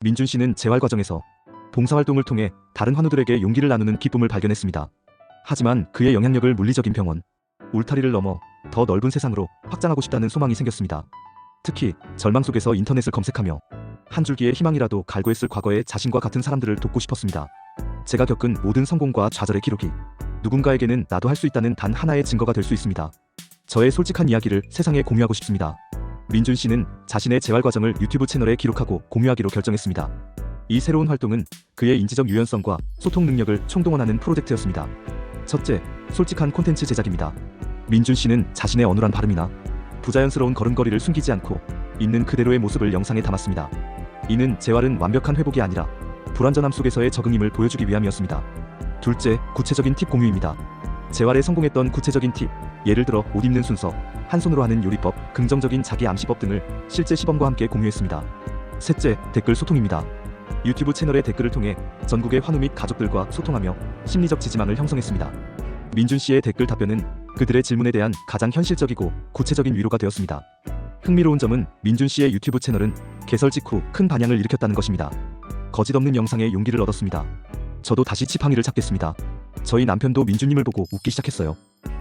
민준 씨는 재활 과정에서 봉사활동을 통해 다른 환우들에게 용기를 나누는 기쁨을 발견했습니다. 하지만 그의 영향력을 물리적인 병원, 울타리를 넘어 더 넓은 세상으로 확장하고 싶다는 소망이 생겼습니다. 특히 절망 속에서 인터넷을 검색하며 한 줄기의 희망이라도 갈구했을 과거의 자신과 같은 사람들을 돕고 싶었습니다. 제가 겪은 모든 성공과 좌절의 기록이 누군가에게는 나도 할 수 있다는 단 하나의 증거가 될 수 있습니다. 저의 솔직한 이야기를 세상에 공유하고 싶습니다. 민준 씨는 자신의 재활 과정을 유튜브 채널에 기록하고 공유하기로 결정했습니다. 이 새로운 활동은 그의 인지적 유연성과 소통 능력을 총동원하는 프로젝트였습니다. 첫째, 솔직한 콘텐츠 제작입니다. 민준 씨는 자신의 어눌한 발음이나 부자연스러운 걸음걸이를 숨기지 않고 있는 그대로의 모습을 영상에 담았습니다. 이는 재활은 완벽한 회복이 아니라 불완전함 속에서의 적응임을 보여주기 위함이었습니다. 둘째, 구체적인 팁 공유입니다. 재활에 성공했던 구체적인 팁, 예를 들어 옷 입는 순서, 한 손으로 하는 요리법, 긍정적인 자기 암시법 등을 실제 시범과 함께 공유했습니다. 셋째, 댓글 소통입니다. 유튜브 채널의 댓글을 통해 전국의 환우 및 가족들과 소통하며 심리적 지지망을 형성했습니다. 민준 씨의 댓글 답변은 그들의 질문에 대한 가장 현실적이고 구체적인 위로가 되었습니다. 흥미로운 점은 민준 씨의 유튜브 채널은 개설 직후 큰 반향을 일으켰다는 것입니다. 거짓 없는 영상에 용기를 얻었습니다. 저도 다시 지팡이를 찾겠습니다. 저희 남편도 민준님을 보고 웃기 시작했어요.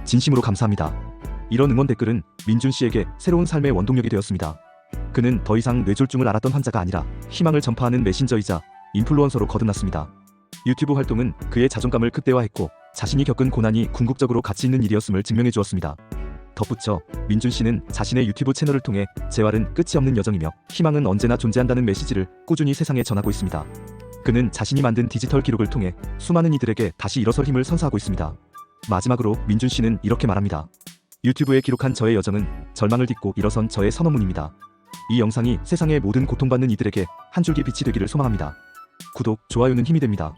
진심으로 감사합니다. 이런 응원 댓글은 민준 씨에게 새로운 삶의 원동력이 되었습니다. 그는 더 이상 뇌졸중을 앓았던 환자가 아니라 희망을 전파하는 메신저이자 인플루언서로 거듭났습니다. 유튜브 활동은 그의 자존감을 극대화했고 자신이 겪은 고난이 궁극적으로 가치 있는 일이었음을 증명해 주었습니다. 덧붙여 민준 씨는 자신의 유튜브 채널을 통해 재활은 끝이 없는 여정이며 희망은 언제나 존재한다는 메시지를 꾸준히 세상에 전하고 있습니다. 그는 자신이 만든 디지털 기록을 통해 수많은 이들에게 다시 일어설 힘을 선사하고 있습니다. 마지막으로 민준 씨는 이렇게 말합니다. 유튜브에 기록한 저의 여정은 절망을 딛고 일어선 저의 선언문입니다. 이 영상이 세상의 모든 고통받는 이들에게 한 줄기 빛이 되기를 소망합니다. 구독, 좋아요는 힘이 됩니다.